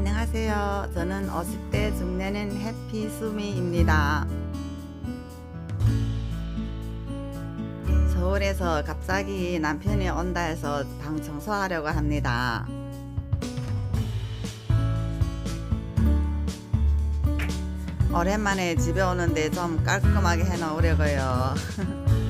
안녕하세요. 저는 50대 중내는 해피 수미입니다. 서울에서 갑자기 남편이 온다 해서 방 청소하려고 합니다. 오랜만에 집에 오는데 좀 깔끔하게 해놓으려고요.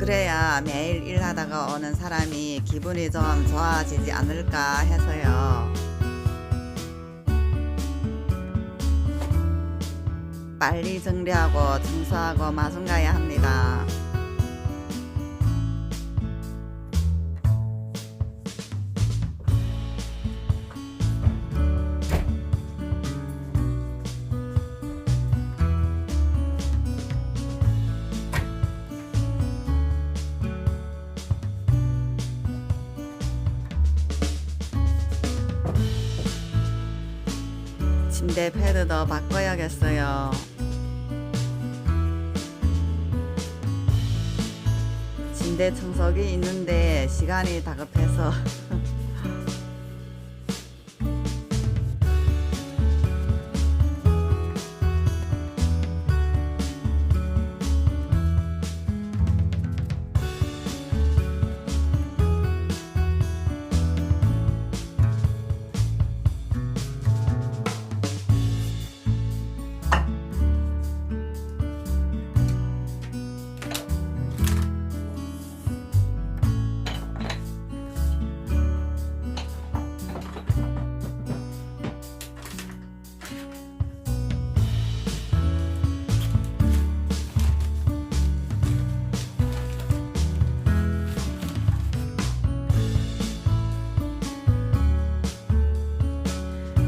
그래야 매일 일하다가 오는 사람이 기분이 좀 좋아지지 않을까 해서요. 빨리 정리하고 청소하고 마중 가야 합니다. 침대 패드도 바꿔야겠어요. 침대 청소기 있는데 시간이 다급해서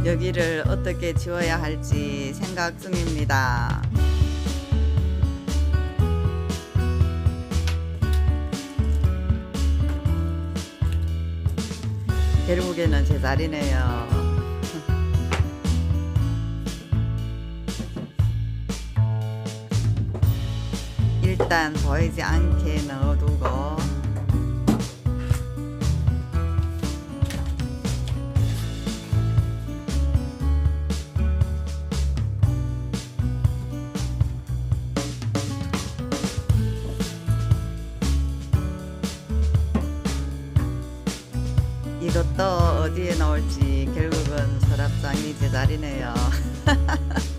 여기를 어떻게 지워야 할지 생각 중입니다. 결국에는 제 자리네요. 일단 보이지 않게 넣어두고 어디에 넣을지 결국은 서랍장이 제 자리네요.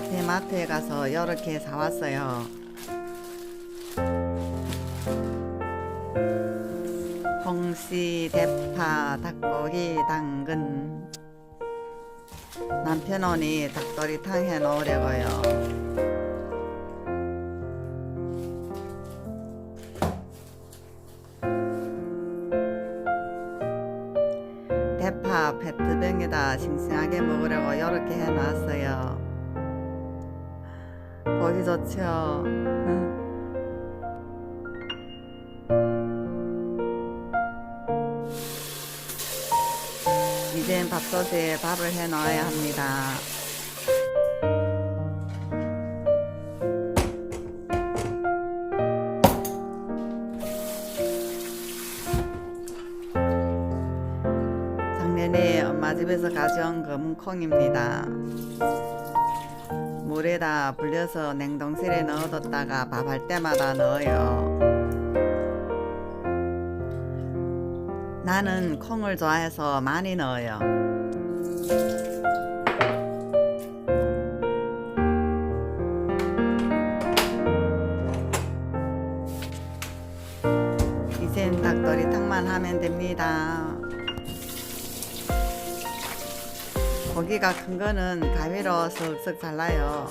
앞에 마트에 가서 이렇게 사왔어요. 홍시, 대파, 닭고기, 당근. 남편 오니 닭도리탕 해 놓으려고요. 대파 페트병에다 싱싱하게 먹으려고 이렇게 해놨어요. 보기 좋죠. 응. 이젠 밥솥에 밥을 해 넣어야 합니다. 작년에 엄마 집에서 가져온 검은콩입니다. 물에다 불려서 냉동실에 넣어뒀다가 밥할 때마다 넣어요. 나는 콩을 좋아해서 많이 넣어요. 이젠 닭도리탕만 하면 됩니다. 고기가 큰 거는 가위로 쓱쓱 잘라요.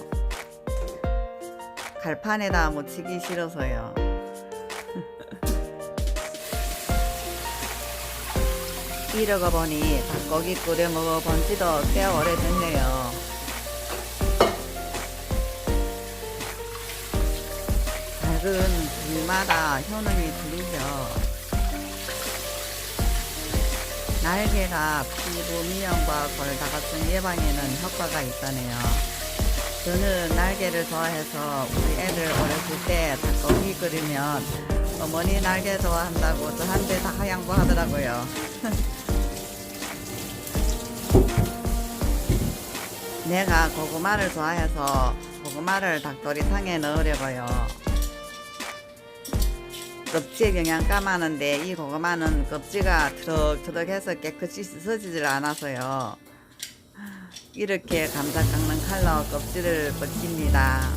갈판에다 묻히기 싫어서요. 이러고 보니 닭고기 끓여 먹어본 지도 꽤 오래됐네요. 닭은 부위마다 효능이 틀리죠. 날개가 피부 미용과 골다공증 예방에는 효과가 있다네요. 저는 날개를 좋아해서 우리 애들 어렸을 때 닭고기 끓이면 어머니 날개 좋아한다고 저한테 다 양보하더라고요. 내가 고구마를 좋아해서 고구마를 닭도리탕에 넣으려고요. 껍질 그냥 까마는데 이 고구마는 껍질가 트럭트럭해서 깨끗이 씻어지질 않아서요. 이렇게 감자 깎는 칼로 껍질을 벗깁니다.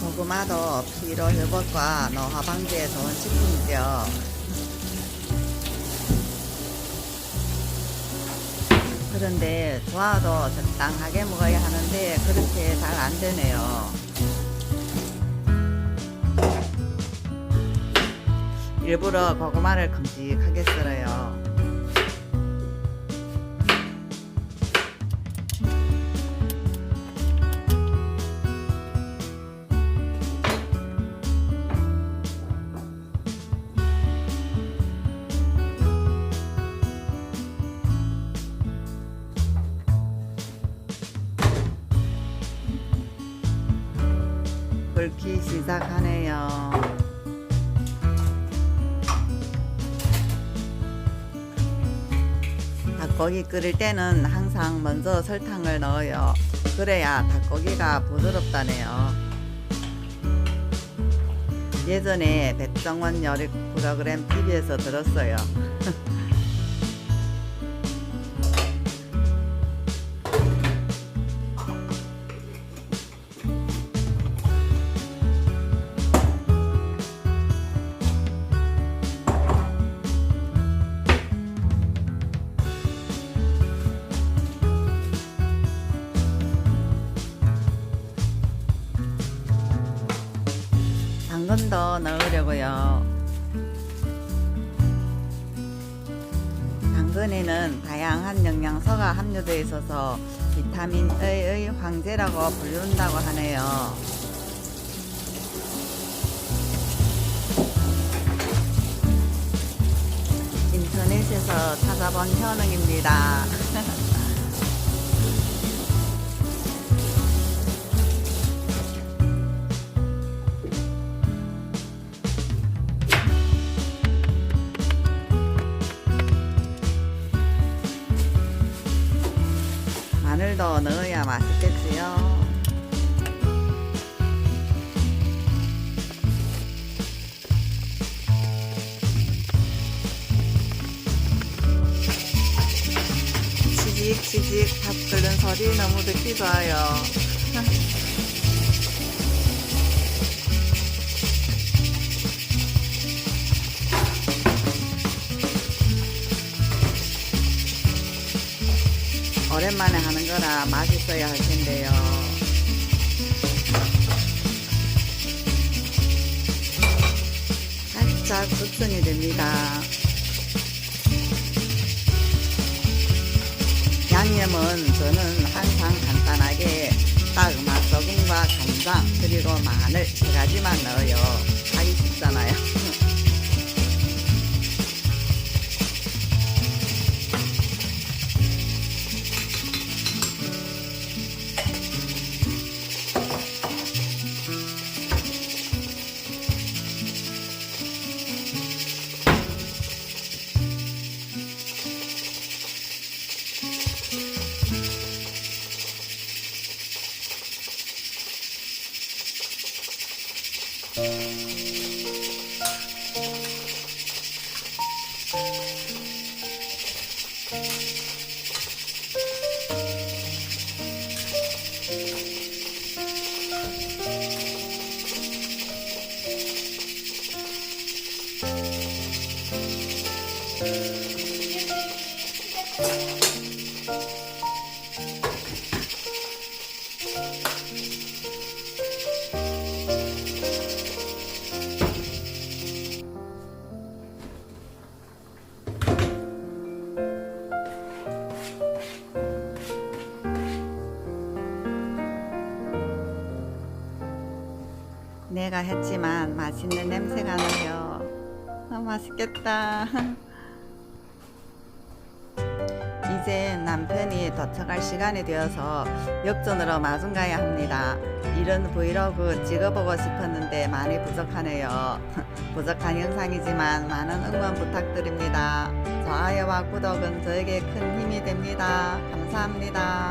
고구마도 피로 회복과 노화 방지에 좋은 식품이죠. 그런데 좋아도 적당하게 먹어야 하는데 그렇게 잘 안 되네요. 일부러 고구마를 큼직하게 썰어요. 끓기 시작하네요. 닭고기 끓일 때는 항상 먼저 설탕을 넣어요. 그래야 닭고기가 부드럽다네요. 예전에 백종원 요리 프로그램 TV에서 들었어요. 당근도 넣으려고요. 당근에는 다양한 영양소가 함유되어 있어서 비타민 A의 황제라고 부른다고 하네요. 인터넷에서 찾아본 효능입니다. 마늘도 넣어야 맛있겠지요. 치직치직 밥 끓는 소리 너무 듣기 좋아요. 오랜만에 하는 거라 맛있어야 할 텐데요. 살짝 숙성이 됩니다. 양념은 저는 항상 간단하게 다그마 소금과 간장 그리고 마늘 세 가지만 넣어요. 하기 쉽잖아요. 내가 했지만 맛있는 냄새가 나요. 아, 맛있겠다. 이제 남편이 도착할 시간이 되어서 역전으로 마중 가야 합니다. 이런 브이로그 찍어보고 싶었는데 많이 부족하네요. 부족한 영상이지만 많은 응원 부탁드립니다. 좋아요와 구독은 저에게 큰 힘이 됩니다. 감사합니다.